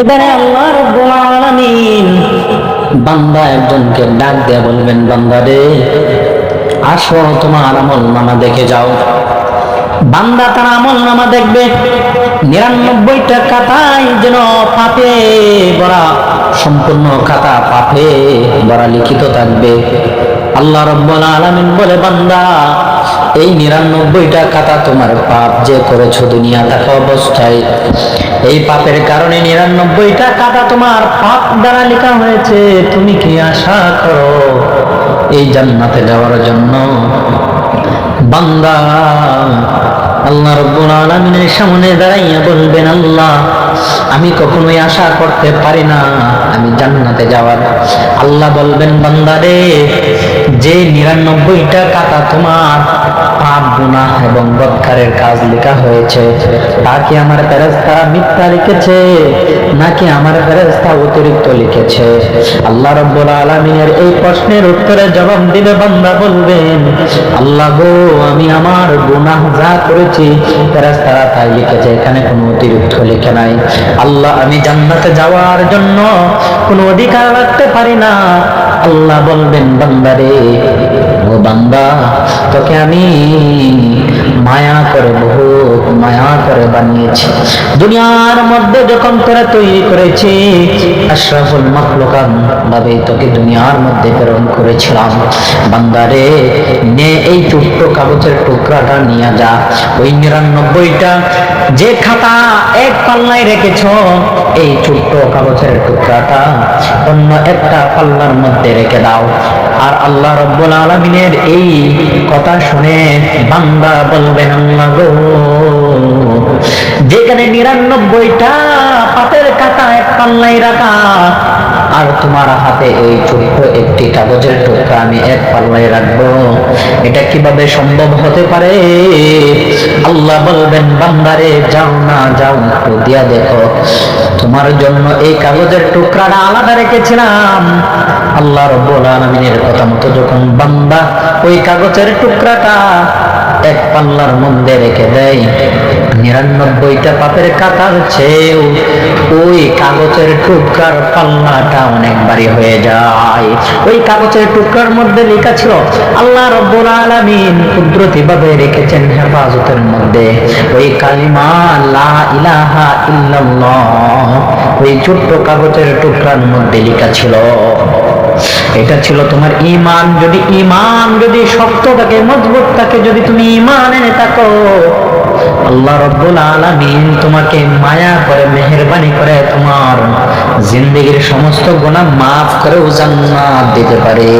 এবারে আল্লাহ রব্বুল আলামিন বান্দা একজনকে ডাক দিয়ে বলবেন, বান্দা রে, আসো তোমার আমল নামা দেখে যাও। বান্দা তার আমল নামা দেখবে, নিরানব্বইটা খাতায় যেন পাপে ভরা, সম্পূর্ণ খাতা পাপে ভরা লিখিত থাকবে। আল্লাহ রব্বুল আলামিন বলে, বান্দা, এই নিরানব্বইটা কাতা তোমার পাপ যে করেছ দুনিয়া থাকা অবস্থায়। এই পাপের কারণে নিরানব্বইটা কাতা তোমার পাপ দ্বারা লেখা হয়েছে, তুমি কি আশা করো এই জান্নাতে যাওয়ার জন্য? বান্দা আল্লাহ রব্বুল আলামিনের সামনে দাঁড়াইয়া বলবেন, আল্লাহ, আমি কখনোই আশা করতে পারি না, আমি জান্নাতে যাওয়ার। আল্লাহ বলবেন, বান্দা রে, যে নিরানব্বইটা কাতা তোমার পাপ, গুনাহ এবং বৎকারের কাজ লেখা হয়েছে, তা কি আমার ফেরেস্তারা মিথ্যা লিখেছে, নাকি আমার ফেরেস্তা অতিরিক্ত লিখেছে? আল্লাহ রব্বুল আলমিনের এই প্রশ্নের উত্তরে জবাব দিবে বান্দা বলবেন, আল্লাহ গো, আমি আমার গুনাহ যা করেছি ফেরেস্তারা তাই লিখেছে, এখানে কোনো অতিরিক্ত লিখে নাই। আল্লাহ, আমি জান্নাতে যাওয়ার জন্য কোনো অধিকার রাখতে পারি না। আল্লাহ বলবেন বান্দারে ও বান্দা, তোকে আমি মায়া করে বহুত মায়া করে বানিয়েছি। দুনিয়ার মধ্যে যখন তোরা তৈরি করেছি, আশরাফুল মখলুকান ভাবে তোকে দুনিয়ার মধ্যে প্রেরণ করেছিলাম। বান্দারে, নে এই ছোট্ট কাগজের টুকরাটা নিয়ে যা। ওই নিরানব্বইটা যে খাতা এক পাল্লায় রেখেছ, এই ছোট্ট কাগজের টুকরাটা অন্য একটা পাল্লার মধ্যে রেখে দাও। আর আল্লাহ রব্বুল আলমিনের এই কথা শুনে বান্দা বলবেন, আল্লাহ গো যেখানে নিরানব্বইটা পাতের কাটা এক পাল্লাই রাখা, আর তোমার হাতে এই ছোট্ট একটি কাগজের টুকরা আমি এক পাল্লাই রাখব। এটা কীভাবে সম্ভব হতে পারে? আল্লাহ বলবেন, বান্দারে, যাও না, যাও একটু দিয়া দেখো। তোমার জন্য এই কাগজের টুকরাটা আলাদা রেখেছিলাম। আল্লাহ রব্বুল আলমিনের কথা মতো যখন বান্দা ওই কাগজের টুকরাটা এক পাল্লার রেখে দেয়। নিরানব্বইটা পাপের কাতার চেয়েও ওই কাগজের টুকরার পাল্লাটা অনেক বাড়ি হয়ে যায়। ওই কাগজের টুকরার মধ্যে লেখা ছিল, আল্লাহ রব্বুল আলামিন কুদরতি ভাবে রেখেছেন হেফাজতের মধ্যে। ওই কালিমা লা ইলাহা ইল্লাল্লাহ, ওই ছোট্ট কাগজের টুকরার মধ্যে লেখা ছিল। এটা ছিল তোমার ইমান যদি ইমান যদি শক্ত থাকে, মজবুত থাকে, যদি তুমি ইমান এনে থাকো, আল্লাহ রব্বুল আলামিন তোমাকে মায়া করে, মেহেরবানি করে তোমার জিন্দগির সমস্ত গোনা মাফ করে জান্নাত দিতে পারে।